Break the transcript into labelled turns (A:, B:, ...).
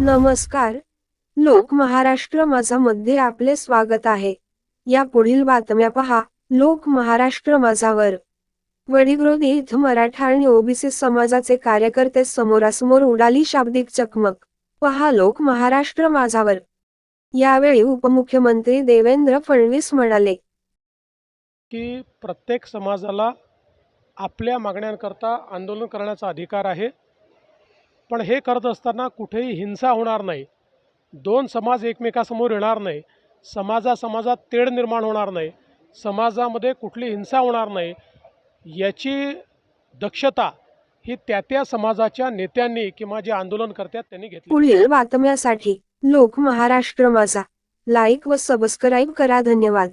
A: नमस्कार. लोक महाराष्ट्र माझा मध्ये आपले स्वागत आहे. या पुढील बातम्या पहा. लोक महाराष्ट्र माझावर. वडीगरोदी इथं मराठा आणि ओबीसी समाजाचे कार्यकर्ते समोरासमोर उडाली शाब्दिक चकमक. पहा लोक महाराष्ट्र माझावर. यावेळी उपमुख्यमंत्री देवेंद्र फडणवीस म्हणाले.
B: की प्रत्येक समाजाला आपल्या मागण्यांकरता आंदोलन करण्याचा अधिकार आहे. पण हे करत असताना कुठेही हिंसा होणार नाही. दोन समाज एकमेकासमोर येणार नाही. समाजा समाजात तेढ निर्माण होणार नाही. समाजामध्ये कुठली हिंसा होणार नाही. याची दक्षता ही त्या त्या समाजाच्या नेत्यांनी किंवा जे आंदोलन करतात त्यांनी घेतली.
A: पुढील बातम्यासाठी लोक महाराष्ट्र माझा. लाईक व सबस्क्राईब करा. धन्यवाद.